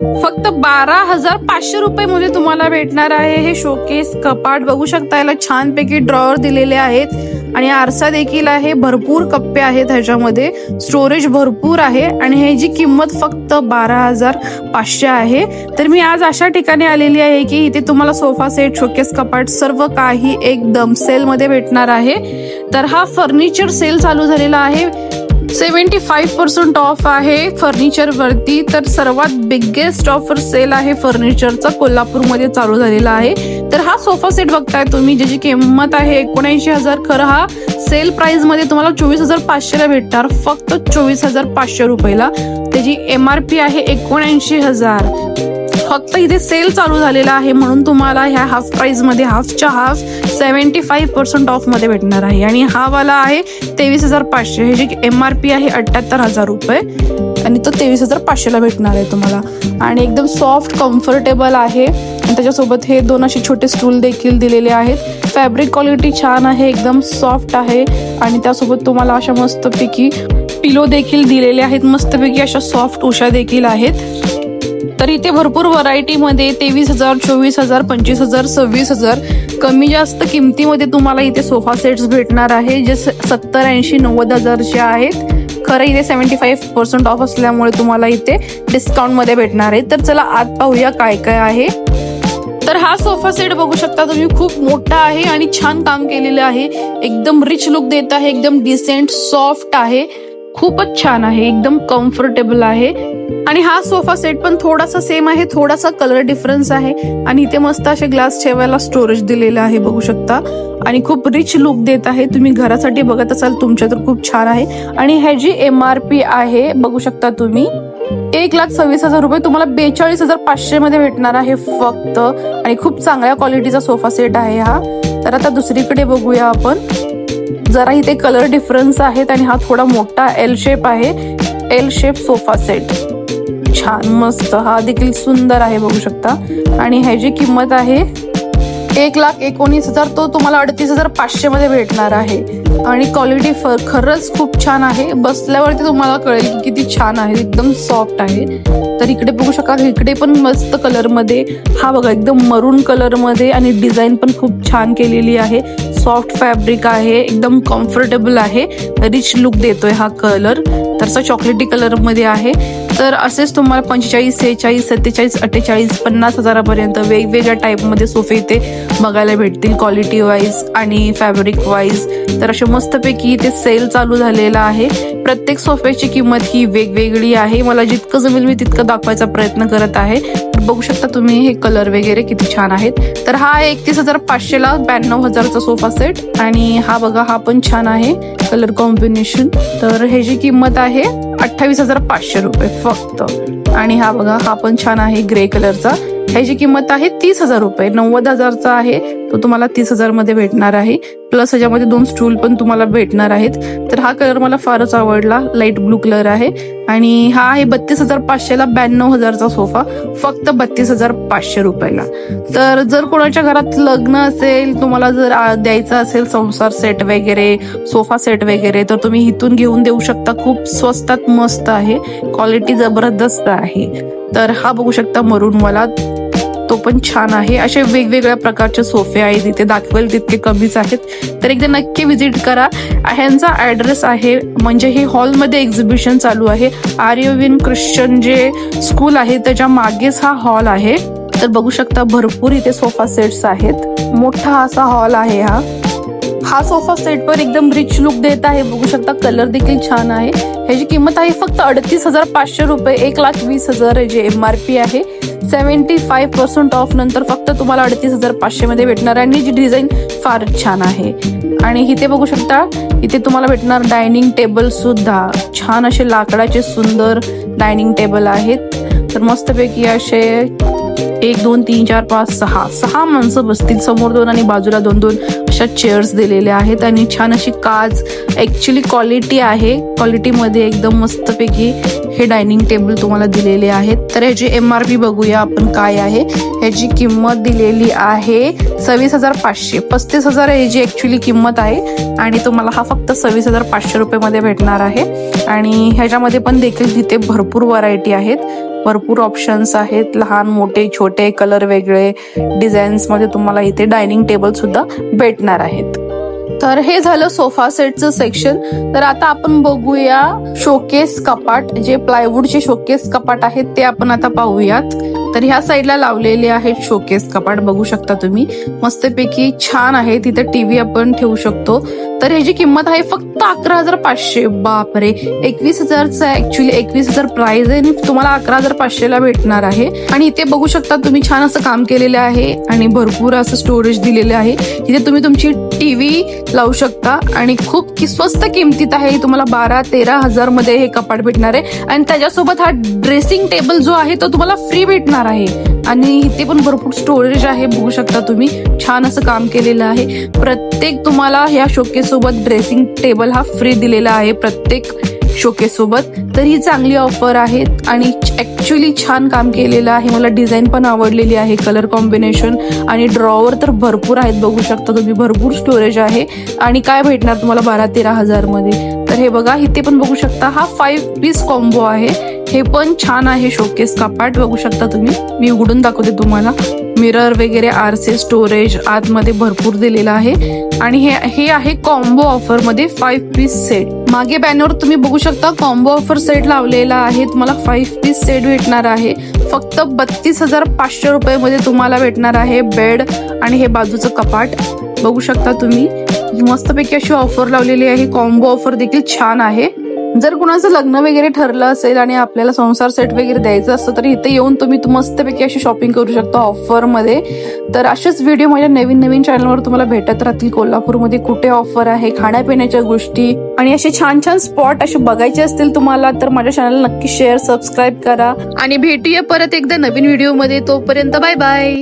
फक्त बारा हजार पाचशे रुपये मध्ये तुम्हाला भेटणार आहे. हे शोकेस कपाट बघू शकता याला छानपैकी ड्रॉवर दिलेले आहेत. आणि आरसा देखील आहे. भरपूर कप्पे आहेत ह्याच्यामध्ये. स्टोरेज भरपूर आहे. आणि ह्याची किंमत फक्त बारा हजार पाचशे आहे. तर मी आज अशा ठिकाणी आलेली आहे की इथे तुम्हाला सोफा सेट शोकेस कपाट सर्व काही एकदम सेलमध्ये भेटणार आहे. तर हा फर्निचर सेल चालू झालेला आहे. सेव्हन्टी फाईव्ह पर्सेंट ऑफ आहे फर्निचरवरती. तर सर्वात बिगेस्ट ऑफर सेल आहे फर्निचरचा कोल्हापूरमध्ये चालू झालेला आहे. तर हा सोफा सेट बघताय तुम्ही ज्याची किंमत आहे एकोणऐंशी हजार. खरं हा सेल प्राइसमध्ये तुम्हाला चोवीस हजार पाचशेला भेटणार फक्त चोवीस हजार पाचशे रुपयाला. त्याची एम आर पी आहे एकोणऐंशी हजार. फक्त इथे सेल चालू झालेला आहे म्हणून तुम्हाला ह्या हाफ प्राइसमध्ये हाफच्या हाफ सेव्हन्टी फाईव्ह पर्सेंट ऑफमध्ये भेटणार आहे. आणि हा वाला आहे तेवीस हजार पाचशे. ह्याची एम आर पी आहे अठ्याहत्तर हजार रुपये. आणि तो तेवीस हजार पाचशेला भेटणार आहे तुम्हाला. आणि एकदम सॉफ्ट कम्फर्टेबल आहे. आणि त्याच्यासोबत हे दोन असे छोटे स्टूल देखील दिलेले आहेत. फॅब्रिक क्वालिटी छान आहे एकदम सॉफ्ट आहे. आणि त्यासोबत तुम्हाला अशा मस्तपैकी पिलो देखील दिलेले आहेत. मस्तपैकी अशा सॉफ्ट उषा देखील आहेत. तर इथे भरपूर व्हरायटीमध्ये तेवीस हजार चोवीस हजार पंचवीस हजार सव्वीस हजार कमी जास्त किमतीमध्ये तुम्हाला इथे सोफा सेट्स भेटणार आहे जे सत्तर ऐंशी नव्वद हजारचे आहेत. खरं इथे सेव्हन्टी फाईव्ह पर्सेंट ऑफ असल्यामुळे तुम्हाला इथे डिस्काउंटमध्ये भेटणार आहे. तर चला आत पाहूया काय काय आहे. तर हा सोफा सेट बघू शकता तुम्ही खूप मोठा आहे आणि छान काम केलेलं आहे. एकदम रिच लुक देत आहे एकदम डिसेंट सॉफ्ट आहे. खूपच छान आहे एकदम कम्फर्टेबल आहे. आणि हा सोफा सेट पण थोडासा सेम आहे थोडासा कलर डिफरन्स आहे. आणि इथे मस्त असे ग्लास ठेवायला स्टोरेज दिलेलं आहे बघू शकता. आणि खूप रिच लुक देत आहे. तुम्ही घरासाठी बघत असाल तुमच्या तर खूप छान आहे. आणि ह्याची एम आर पी आहे बघू शकता तुम्ही. एक लाख सव्वीस हजार रुपये तुम्हाला बेचाळीस हजार पाचशे मध्ये भेटणार आहे फक्त. आणि खूप चांगल्या क्वालिटीचा सोफा सेट आहे हा. तर आता दुसरीकडे बघूया आपण. जरा इथे कलर डिफरन्स आहेत आणि हा थोडा मोठा एल शेप आहे. L shape sofa set. छान मस्त. हा देखील सुंदर आहे बघू शकता. आणि ह्याची किंमत आहे एक लाख एकोणीस हजार तो तुम्हाला अडतीस हजार पाचशे मध्ये भेटणार आहे. आणि क्वालिटी खरंच खूप छान आहे. बसल्यावरती तुम्हाला कळेल की किती छान आहे एकदम सॉफ्ट आहे. तर इकडे बघू शकता इकडे पण मस्त कलरमध्ये हा बघा एकदम मरून कलरमध्ये आणि डिझाईन पण खूप छान केलेली आहे. सॉफ्ट फॅब्रिक आहे एकदम कम्फर्टेबल आहे. रिच लुक देतोय हा कलर तर चॉकलेटी कलरमध्ये आहे. तर असेच तुम्हाला पंचेचाळीस सेहेचाळीस सत्तेचाळीस अठ्ठेचाळीस पन्नास हजारापर्यंत वेगवेगळ्या टाईपमध्ये सोफे इथे बघायला भेटतील क्वालिटी वाईज आणि फॅब्रिक वाईज तर असे मस्तपैकी इथे सेल चालू झालेला आहे. प्रत्येक सोफ्याची किंमत ही वेगवेगळी आहे. मला जितकं जमेल मी तितकं दाखवायचा प्रयत्न करत आहे. बघू शकता तुम्ही हे कलर वगैरे किती छान आहेत. तर हा एकतीस हजार पाचशेला ब्याण्णव हजारचा सोफा सेट आणि हा बघा हा पण छान आहे. कलर कॉम्बिनेशन तर ह्याची किंमत आहे अठ्ठावीस हजार पाचशे रुपये फक्त. आणि हा बघा हा पण छान आहे ग्रे कलरचा. ह्याची किंमत आहे तीस हजार रुपये. नव्वद हजारचा आहे तो तुम्हाला तीस हजारमध्ये भेटणार आहे. प्लस ह्याच्यामध्ये दोन स्टूल पण तुम्हाला भेटणार आहेत. तर हा कलर मला फारच आवडला. लाइट ब्लू कलर आहे. आणि हा आहे बत्तीस हजार पाचशेला ब्याण्णव हजारचा सोफा. फक्त बत्तीस हजार पाचशे रुपयाला. तर जर कोणाच्या घरात लग्न असेल तुम्हाला जर द्यायचं असेल संसार सेट वगैरे सोफा सेट वगैरे तर तुम्ही इथून घेऊन देऊ शकता. खूप स्वस्तात मस्त आहे. क्वालिटी जबरदस्त आहे. तर हा बघू शकता मरूनवाला तो पण छान आहे. असे वेगवेगळ्या प्रकारचे सोफे आहेत. इथे दाखवेल तितके कमीच आहेत. तर एकदा नक्की विजिट करा. ह्यांचा ऍड्रेस आहे. म्हणजे हे हॉलमध्ये एक्झिबिशन चालू आहे. आर्यविन ख्रिश्चन जे स्कूल आहे त्याच्या मागेच हा हॉल आहे. तर बघू शकता भरपूर इथे सोफा सेट्स आहेत. मोठा असा हॉल आहे हा. हा सोफा सेटवर एकदम रिच लुक देत आहे. बघू शकता कलर देखील छान आहे. ह्याची किंमत आहे फक्त अडतीस हजार पाचशे रुपये. एक लाख वीस हजार जे एम आर पी आहे. सेव्हन्टी फाईव्ह पर्सेंट ऑफ नंतर फक्त तुम्हाला अडतीस हजार पाचशेमध्ये भेटणार आहे. आणि जी डिझाईन फारच छान आहे. आणि इथे बघू शकता इथे तुम्हाला भेटणार डायनिंग टेबल सुद्धा. छान असे लाकडाचे सुंदर डायनिंग टेबल आहेत. तर मस्तपैकी असे एक दोन तीन चार पाच सहा. सहा माणसं बसतील समोर दोन आणि बाजूला दोन दोन अशा चेअर्स दिलेल्या आहेत आणि छान अशी काच. ॲक्च्युली क्वालिटी आहे. क्वालिटीमध्ये एकदम मस्तपैकी हे डायनिंग टेबल तुम्हाला दिलेले आहेत. तर ह्याची एम आर पी बघूया आपण काय आहे. ह्याची किंमत दिलेली आहे सव्वीस हजार पाचशे. पस्तीस हजार ह्याची ॲक्च्युली किंमत आहे. आणि तुम्हाला हा फक्त सव्वीस हजार पाचशे रुपयेमध्ये भेटणार आहे. आणि ह्याच्यामध्ये पण देखील तिथे भरपूर व्हरायटी आहेत. भरपूर ऑप्शन्स आहेत. लहान मोठे छोटे कलर वेगळे डिझाईन्समध्ये तुम्हाला इथे डायनिंग टेबल सुद्धा भेटणार आहेत. तर हे झालं सोफा सेटचं सेक्शन तर आता आपण बघूया शोकेस कपाट. जे प्लायवूडचे शोकेस कपाट आहेत ते आपण आता पाहूयात. तर ह्या साईडला लावलेले आहेत शोकेस कपाट. बघू शकता तुम्ही. मस्तपैकी छान आहे. तिथे टीव्ही आपण ठेवू शकतो. तर ह्याची किंमत आहे फक्त अकरा हजार पाचशे. बापरे. एकवीस हजारचा ऍक्च्युली एकवीस हजार प्राइस आहे. आणि तुम्हाला अकरा हजार पाचशेला भेटणार आहे. आणि इथे बघू शकता तुम्ही छान असं काम केलेलं आहे आणि भरपूर असं स्टोरेज दिलेले आहे. इथे तुम्ही तुमची टीव्ही लावू शकता आणि खूप कि- स्वस्त किमतीत आहे. तुम्हाला बारा तेरा हजारमध्ये हे कपाट भेटणार आहे. आणि त्याच्यासोबत हा ड्रेसिंग टेबल जो आहे तो तुम्हाला फ्री भेटणार आहे. आणि इथे पण भरपूर स्टोरेज आहे बघू शकता तुम्ही. छान असं काम केलेलं आहे. प्रत्येक तुम्हाला ह्या शोकेस सोबत ड्रेसिंग टेबल हा फ्री दिलेला आहे प्रत्येक शोकेस सोबत. तर ही चांगली ऑफर आहे आणि ऍक्च्युली छान काम केलेलं आहे. मला डिझाईन पण आवडलेली आहे कलर कॉम्बिनेशन आणि ड्रॉवर तर भरपूर आहेत बघू शकता तुम्ही. भरपूर स्टोरेज आहे. आणि काय भेटणार तुम्हाला बारा तेरा हजारमध्ये तर हे बघा इथे पण बघू शकता हा फाईव्ह पीस कॉम्बो आहे. हे पण छान आहे शोकेस कपाट बघू शकता तुम्ही. मी उघडून दाखवते तुम्हाला. मिरर वगैरे आरसे स्टोरेज आतमध्ये भरपूर दिलेलं आहे. आणि हे हे आहे कॉम्बो ऑफरमध्ये फाईव्ह पीस सेट मागे बॅनर तुम्ही बघू शकता कॉम्बो ऑफर सेट लावलेला आहे. तुम्हाला फाईव्ह पीस सेट भेटणार आहे. फक्त बत्तीस हजार पाचशे रुपये मध्ये तुम्हाला भेटणार आहे बेड आणि हे बाजूचं कपाट. बघू शकता तुम्ही. मस्तपैकी अशी ऑफर लावलेली आहे. कॉम्बो ऑफर देखील छान आहे. जर कुणाचं लग्न वगैरे ठरलं असेल आणि आपल्याला संसार सेट वगैरे द्यायचं असतं तर इथे येऊन तुम्ही मस्तपैकी अशी शॉपिंग करू शकता ऑफरमध्ये तर असेच व्हिडिओ माझ्या नवीन नवीन चॅनलवर तुम्हाला भेटत राहतील. कोल्हापूरमध्ये कुठे ऑफर आहे खाण्यापिण्याच्या गोष्टी आणि असे छान छान स्पॉट असे बघायचे असतील तुम्हाला तर माझ्या चॅनल नक्की शेअर सबस्क्राईब करा. आणि भेटूया परत एकदा नवीन व्हिडिओमध्ये तोपर्यंत बाय बाय